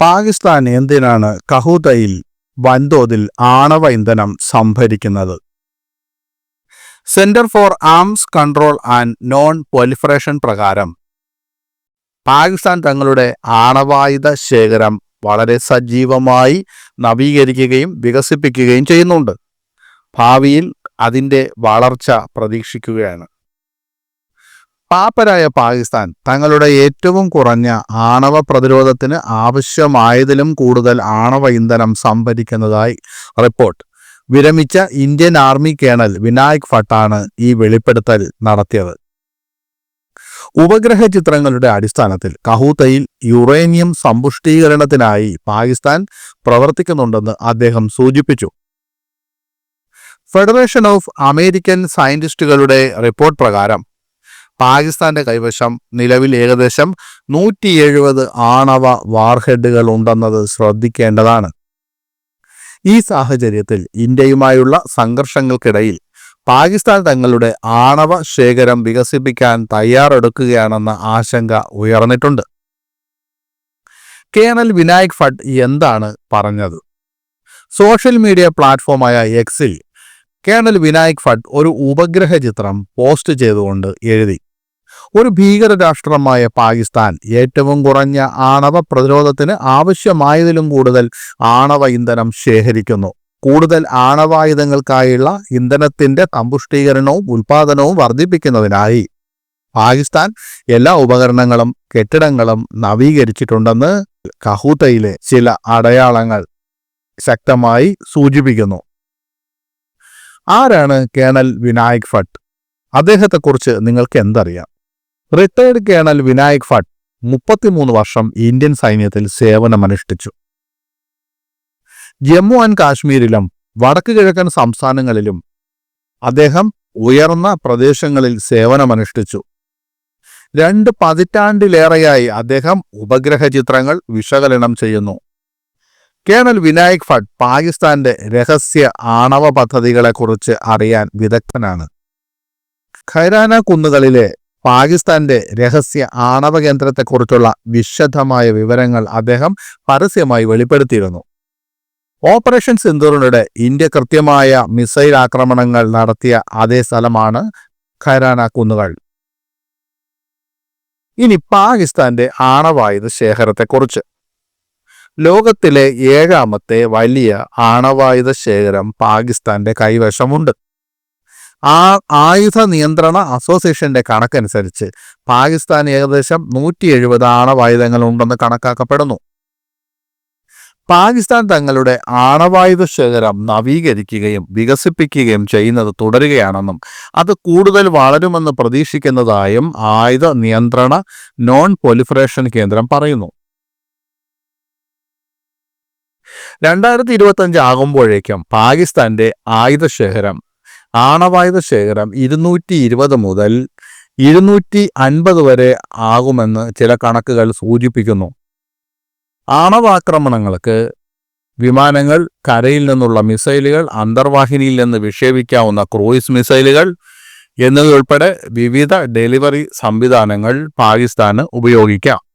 പാകിസ്ഥാൻ എന്തിനാണ് കഹൂതയിൽ വൻതോതിൽ ആണവ ഇന്ധനം സംഭരിക്കുന്നത്? Centre for arms control and non proliferation പ്രകാരം പാകിസ്ഥാൻ തങ്ങളുടെ ആണവായുധ ശേഖരം വളരെ സജീവമായി നവീകരിക്കുകയും വികസിപ്പിക്കുകയും ചെയ്യുന്നുണ്ട്. ഭാവിയിൽ അതിന്റെ വളർച്ച പ്രതീക്ഷിക്കുകയാണ്. പാപ്പരായ പാകിസ്ഥാൻ തങ്ങളുടെ ഏറ്റവും കുറഞ്ഞ ആണവ പ്രതിരോധത്തിന് ആവശ്യമായതിലും കൂടുതൽ ആണവ ഇന്ധനം സംഭരിക്കുന്നതായി റിപ്പോർട്ട്. വിരമിച്ച ഇന്ത്യൻ ആർമി കേണൽ വിനായക് ഭട്ടാണ് ഈ വെളിപ്പെടുത്തൽ നടത്തിയത്. ഉപഗ്രഹ ചിത്രങ്ങളുടെ അടിസ്ഥാനത്തിൽ കഹൂത്തയിൽ യുറേനിയം സമ്പുഷ്ടീകരണത്തിനായി പാകിസ്ഥാൻ പ്രവർത്തിക്കുന്നുണ്ടെന്ന് അദ്ദേഹം സൂചിപ്പിച്ചു. ഫെഡറേഷൻ ഓഫ് അമേരിക്കൻ സയന്റിസ്റ്റുകളുടെ റിപ്പോർട്ട് പ്രകാരം പാകിസ്ഥാന്റെ കൈവശം നിലവിൽ ഏകദേശം നൂറ്റി എഴുപത് ആണവ വാർഹെഡുകൾ ഉണ്ടെന്നത് ശ്രദ്ധിക്കേണ്ടതാണ്. ഈ സാഹചര്യത്തിൽ ഇന്ത്യയുമായുള്ള സംഘർഷങ്ങൾക്കിടയിൽ പാകിസ്ഥാൻ തങ്ങളുടെ ആണവ ശേഖരം വികസിപ്പിക്കാൻ തയ്യാറെടുക്കുകയാണെന്ന ആശങ്ക ഉയർന്നിട്ടുണ്ട്. കേണൽ വിനായക് ഭട്ട് എന്താണ് പറഞ്ഞത്? സോഷ്യൽ മീഡിയ പ്ലാറ്റ്ഫോമായ എക്സിൽ കേണൽ വിനായക് ഭട്ട് ഒരു ഉപഗ്രഹ ചിത്രം പോസ്റ്റ് ചെയ്തുകൊണ്ട് എഴുതി. ഒരു ഭീകര രാഷ്ട്രമായ പാകിസ്ഥാൻ. ഏറ്റവും കുറഞ്ഞ ആണവ പ്രതിരോധത്തിന് ആവശ്യമായതിലും കൂടുതൽ ആണവ ഇന്ധനം ശേഖരിക്കുന്നു. കൂടുതൽ ആണവായുധങ്ങൾക്കായുള്ള ഇന്ധനത്തിന്റെ സമ്പുഷ്ടീകരണവും ഉൽപാദനവും വർദ്ധിപ്പിക്കുന്നതിനായി പാകിസ്ഥാൻ എല്ലാ ഉപകരണങ്ങളും കെട്ടിടങ്ങളും നവീകരിച്ചിട്ടുണ്ടെന്ന് കഹൂത്തയിലെ ചില അടയാളങ്ങൾ ശക്തമായി സൂചിപ്പിക്കുന്നു. ആരാണ് കേണൽ വിനായക് ഭട്ട്? അദ്ദേഹത്തെക്കുറിച്ച് നിങ്ങൾക്ക് എന്തറിയാം? റിട്ടയർഡ് കേണൽ വിനായക് ഭട്ട് മുപ്പത്തിമൂന്ന് വർഷം ഇന്ത്യൻ സൈന്യത്തിൽ സേവനമനുഷ്ഠിച്ചു. ജമ്മു ആൻഡ് കാശ്മീരിലും വടക്ക് കിഴക്കൻ സംസ്ഥാനങ്ങളിലും അദ്ദേഹം ഉയർന്ന പ്രദേശങ്ങളിൽ സേവനമനുഷ്ഠിച്ചു. രണ്ട് പതിറ്റാണ്ടിലേറെയായി അദ്ദേഹം ഉപഗ്രഹ ചിത്രങ്ങൾ വിശകലനം ചെയ്യുന്നു. കേണൽ വിനായക് ഭട്ട് പാകിസ്ഥാന്റെ രഹസ്യ ആണവ പദ്ധതികളെക്കുറിച്ച് അറിയാൻ വിദഗ്ധനാണ്. ഖൈരാന കുന്നുകളിലെ പാകിസ്ഥാന്റെ രഹസ്യ ആണവ കേന്ദ്രത്തെക്കുറിച്ചുള്ള വിശദമായ വിവരങ്ങൾ അദ്ദേഹം പരസ്യമായി വെളിപ്പെടുത്തിയിരുന്നു. ഓപ്പറേഷൻ സിന്ദൂറിനിടെ ഇന്ത്യ കൃത്യമായ മിസൈൽ ആക്രമണങ്ങൾ നടത്തിയ അതേ സ്ഥലമാണ് ഖരാന കുന്നുകൾ. ഇനി പാകിസ്ഥാന്റെ ആണവായുധ ശേഖരത്തെക്കുറിച്ച്. ലോകത്തിലെ ഏഴാമത്തെ വലിയ ആണവായുധ ശേഖരം പാകിസ്ഥാന്റെ കൈവശമുണ്ട്. ആ ആയുധ നിയന്ത്രണ അസോസിയേഷന്റെ കണക്കനുസരിച്ച് പാകിസ്ഥാൻ ഏകദേശം നൂറ്റി എഴുപത് ആണവായുധങ്ങൾ ഉണ്ടെന്ന് കണക്കാക്കപ്പെടുന്നു. പാകിസ്ഥാൻ തങ്ങളുടെ ആണവായുധ ശേഖരം നവീകരിക്കുകയും വികസിപ്പിക്കുകയും ചെയ്യുന്നത് തുടരുകയാണെന്നും അത് കൂടുതൽ വളരുമെന്ന് പ്രതീക്ഷിക്കുന്നതായും ആയുധ നിയന്ത്രണ നോൺ പൊലിഫറേഷൻ കേന്ദ്രം പറയുന്നു. രണ്ടായിരത്തി ഇരുപത്തി അഞ്ച് ആകുമ്പോഴേക്കും പാകിസ്ഥാന്റെ ആയുധ ശേഖരം ആണവായുധ ശേഖരം ഇരുന്നൂറ്റി ഇരുപത് മുതൽ ഇരുന്നൂറ്റി അൻപത് വരെ ആകുമെന്ന് ചില കണക്കുകൾ സൂചിപ്പിക്കുന്നു. ആണവാക്രമണങ്ങൾക്ക് വിമാനങ്ങൾ കരയിൽ നിന്നുള്ള മിസൈലുകൾ അന്തർവാഹിനിയിൽ നിന്ന് വിക്ഷേപിക്കാവുന്ന ക്രൂയിസ് മിസൈലുകൾ എന്നിവയുൾപ്പെടെ വിവിധ ഡെലിവറി സംവിധാനങ്ങൾ പാകിസ്ഥാന് ഉപയോഗിക്കാം.